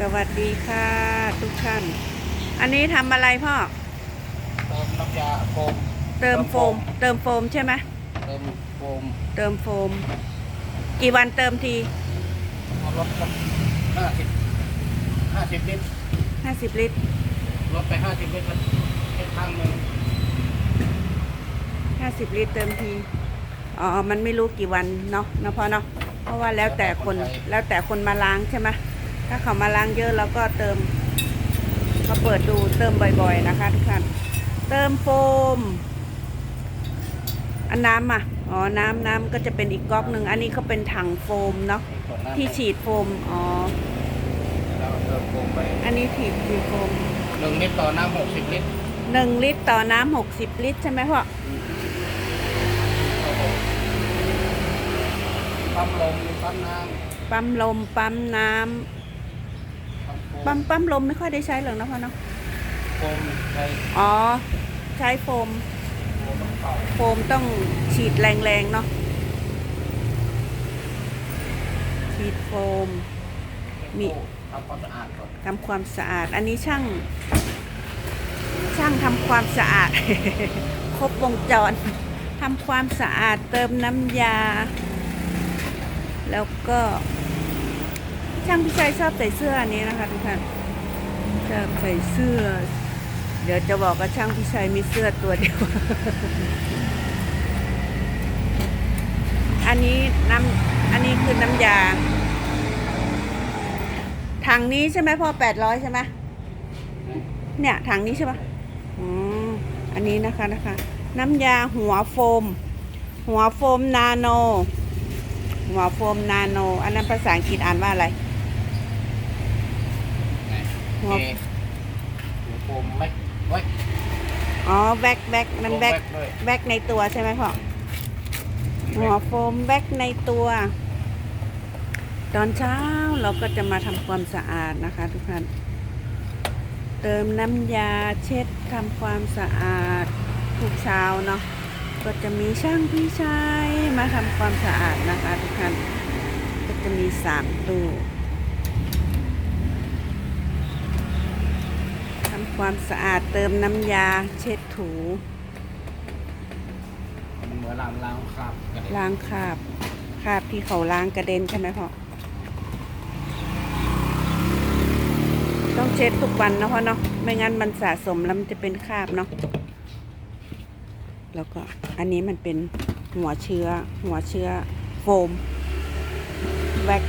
สวัสดีค่ะทุกท่าน อันนี้ทำอะไรพ่อ เติมน้ำยาโฟมเติมโฟม เติมโฟมใช่ไหมเติมโฟมเติมโฟม กี่วันเติมทีเอาลดสักห้าสิบห้าสิบลิตร50ลิตรลดไปห้าสิบลิตรแล้วแค่ครั้งหนึ่ง50ลิตรเติมที อ๋อ มันไม่รู้กี่วันเนาะเนาะพ่อเนาะ เพราะว่าแล้วแต่คนแล้วแต่คนมาล้างใช่ไหม ถ้าเขามาล้างเยอะเราก็เติมมาเปิดดูเติมบ่อยๆนะคะทุกท่านเติมโฟม อันน้ำอะอ๋อ น้ำน้ำก็จะเป็นอีกก๊อกหนึ่งอันนี้เขาเป็นถังโฟมเนาะส่วนน้ำที่ฉีดโฟมอ๋อเราเติมโฟมไปอันนี้ถีบฉีดโฟมหนึ่งลิตรต่อน้ำหกสิบลิตรหนึ่งลิตรต่อน้ำหกสิบลิตรใช่ไหมพ่อปั๊มลมปั๊มน้ปั๊มลมปั๊มน้ำำ ปั๊มปั๊มลมไม่ค่อยได้ใช้หรอกนะพ่อเนาะโฟมใช้อ๋อ ใช้โฟม โฟมเป่าโฟมต้องฉีดแรงๆเนาะฉีดโฟม มี ทำความสะอาดก่อนทำความสะอาด อันนี้ช่าง ช่างทำความสะอาด ครบวงจรทำความสะอาดเติมน้ำยา แล้วก็ ช่างพี่ชัยชอบใส่เสื้ออันนี้นะคะทุกท่านชอบใส่เสื้อ เดี๋ยวจะบอกว่าช่างพี่ชัยมีเสื้อตัวเดียว อันนี้น้ำอันนี้คือน้ำยาถังนี้ใช่ไหมพ่อแปดร้อยใช่ไหมเนี่ยถังนี้ใช่ปะอืมอันนี้นะคะนะคะ น้ำยาหัวโฟม หัวโฟมนาโน หัวโฟมนาโน อันนั้นภาษาอังกฤษอ่านว่าอะไร หัวโอเคหัวโฟมไม่ไว้อ๋อแบ็กแบ็กมันแบ็กด้วยแบ็กในตัวใช่ไหมพ่อหัวโฟมแบ็กในตัว ตอนเช้าเราก็จะมาทำความสะอาดนะคะ ทุกท่านเติมน้ำยาเช็ดทำความสะอาดทุกเช้าเนาะก็จะมีช่างพี่ชายมาทำความสะอาดนะคะ ทุกท่านก็จะมีสามตู้ทำ ความสะอาดเติมน้ำยาเช็ดถูมันเหมือนล้างล้างคราบกระเด็นล้างคราบคราบที่เขาล้างกระเด็นใช่ไหมพ่อต้องเช็ดทุกวันนะพ่อเนาะไม่งั้นมันสะสมแล้วมันจะเป็นคราบเนาะแล้วก็อันนี้มันเป็นหัวเชื้อ หัวเชื้อโฟมแว็ก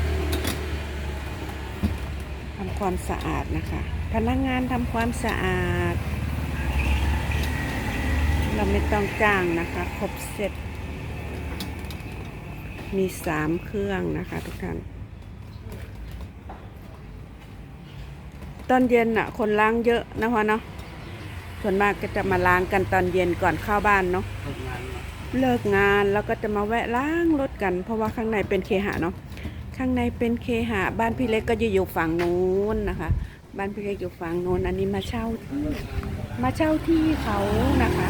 ทำความสะอาดนะคะ พนักงานทำความสะอาด เราไม่ต้องจ้างนะคะ ครบเสร็จ มีสามเครื่องนะคะทุกท่าน ตอนเย็นอะคนล้างเยอะนะพ่อเนาะส่วนมากก็จะมาล้างกันตอนเย็นก่อนเข้าบ้านเนาะเลิกงานแล้วก็จะมาแวะล้างรถกัน เพราะว่าข้างในเป็นเคหะเนาะข้างในเป็นเคหะบ้านพี่เล็กก็จะอยู่ฝั่งนู้นนะคะ บ้านพี่เล็กอยู่ฝั่งโน้นอันนี้มาเช่าที่มาเช่าที่เขานะคะ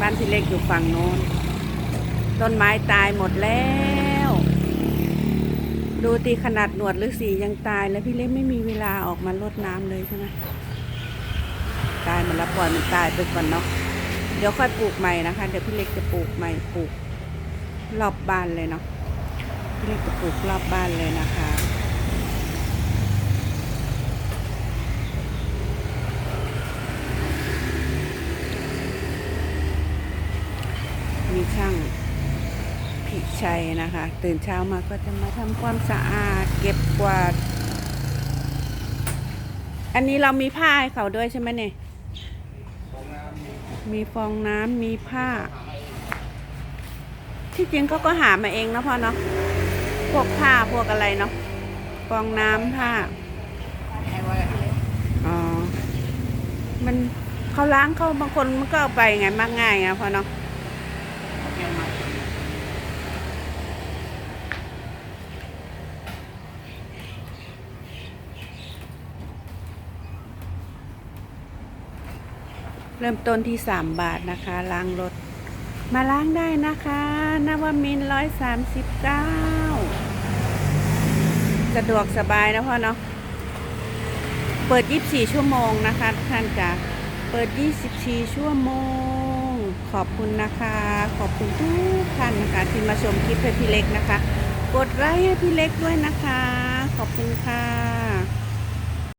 บ้านพี่เล็กอยู่ฝั่งโน้น ต้นไม้ตายหมดแล้ว ดูตีขนาดหนวดหรือสียังตายแล้วพี่เล็กไม่มีเวลาออกมาลดน้ำเลยใช่ไหมตายมดแล้วปล่อยมันตายไปก่อนเนาะเดี๋ยวค่อยปลูกใหม่นะคะ เดี๋ยวพี่เล็กจะปลูกใหม่ปลูกรอบบ้านเลยเนาะพี่เล็กจะปลูกรอบบ้านเลยนะคะ มี ช่างพิชัยนะคะ ตื่นเช้ามาก็จะมาทำความสะอาด เก็บกวาด อันนี้เรามีผ้าให้เขาด้วยใช่ไหมเนี่ยมีฟองน้ำมีผ้า ที่จริงเขาก็หามาเองนะพ่อเนาะพวกผ้าพวกอะไรเนาะฟองน้ำผ้าอ๋อมันเขาล้างเขาบางคนมันก็เอาไปไงมากง่ายไงพ่อเนาะ เอาแค่มา เริ่มต้นที่สามบาทนะคะ ล้างรถ มาล้างได้นะคะนวมินร้อยสามสิบเก้าสะดวกสบายนะพ่อเนาะ เปิด 24 ชั่วโมงนะคะท่านจ้ะเปิด 24 ชั่วโมง ขอบคุณนะคะ ขอบคุณทุกท่านนะคะ ที่มาชมคลิปให้พี่เล็กนะคะ กดไลค์ให้พี่เล็กด้วยนะคะ ขอบคุณค่ะ